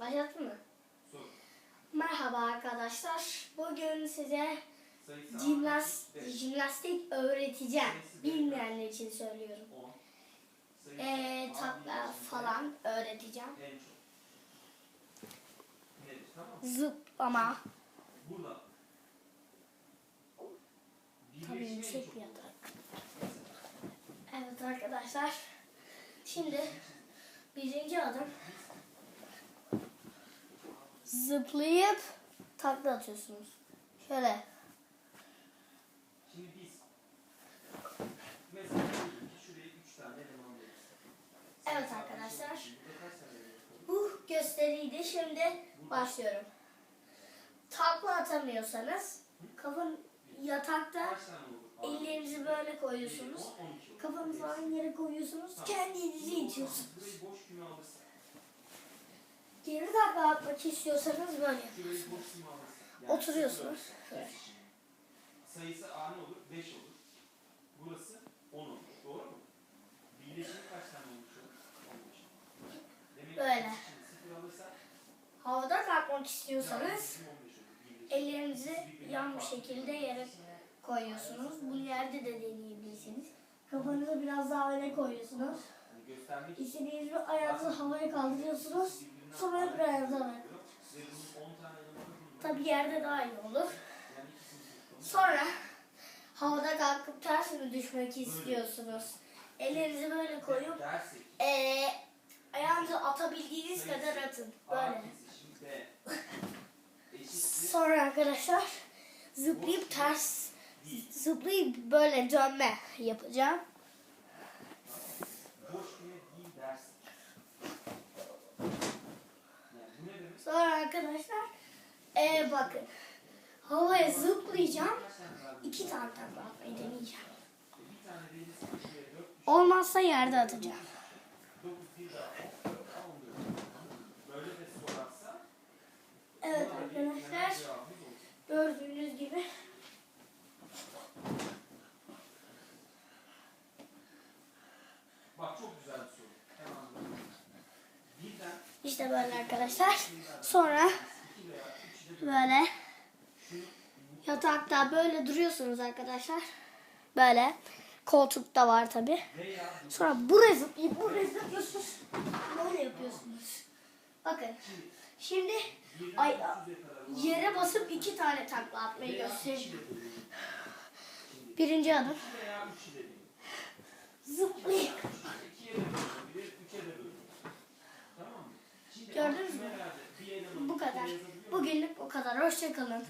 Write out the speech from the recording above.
Başlattın mı? Sor. Merhaba arkadaşlar. Bugün size Sayısı jimnas, A, beş. jimnastik öğreteceğim. Bilmeyenler için söylüyorum. Ee, takla falan öğreteceğim. Zıplama. Tabii yüksek yatak. Evet arkadaşlar. Şimdi birinci adım zıplayıp takla atıyorsunuz. Şöyle. Şimdi biz mesela şuraya üç tane eleman veririz. Evet arkadaşlar. Bu gösteriydi. Şimdi başlıyorum. Takla atamıyorsanız kafanı yatakta ellerinizi böyle koyuyorsunuz. Kafanızı aynı yere koyuyorsunuz. Kendinizi itiyorsunuz. Geri takla atmak istiyorsanız böyle alırsın. Oturuyorsunuz. Sayısı A ne olur? 5 olur. Burası 10 olur. Doğru mu? Birleşimi kaç tane olmuş olur? 15. Demek Böyle. Havada kalkmak istiyorsanız bizim 15 olur. Birleşim. ellerinizi yan bir şekilde yere koyuyorsunuz. Bunu yerde de deneyebilirsiniz. Kafanızı biraz daha öne koyuyorsunuz. Hani İstediğiniz bir ayağınızı havaya kaldırıyorsunuz. Sonra farklı bir ayağınızı havaya oluyor. Ve bunun 10 tane elemanı bulunur. Tabi yerde daha iyi olur. Sonra havada kalkıp ters mi düşmek istiyorsunuz? Ellerinizi böyle koyup eee ayağınızı atabildiğiniz kadar atın. Böyle. Sonra arkadaşlar zıplayıp ters zıplayıp böyle dönme yapacağım. boş küme değil dersin. Yani bu ne demek? Sonra arkadaşlar eee bakın havaya zıplayacağım. İki tane takla atmayı deneyeceğim. Olmazsa yerde atacağım. İşte böyle arkadaşlar. Sonra böyle yatakta böyle duruyorsunuz arkadaşlar. Böyle koltukta var tabi. Sonra buraya zıplayıp buraya zıplıyorsunuz. Böyle yapıyorsunuz. Bakın şimdi ay, yere basıp iki tane takla atmayı göstereceğim. Birinci adım iki veya üç de bölünür. zıplayıp İkiye de bölünebilir, üçe de bölünebilir. Tamam mı? Şimdi Gördünüz mü? bu kadar. Bugünlük bu kadar. Hoşçakalın.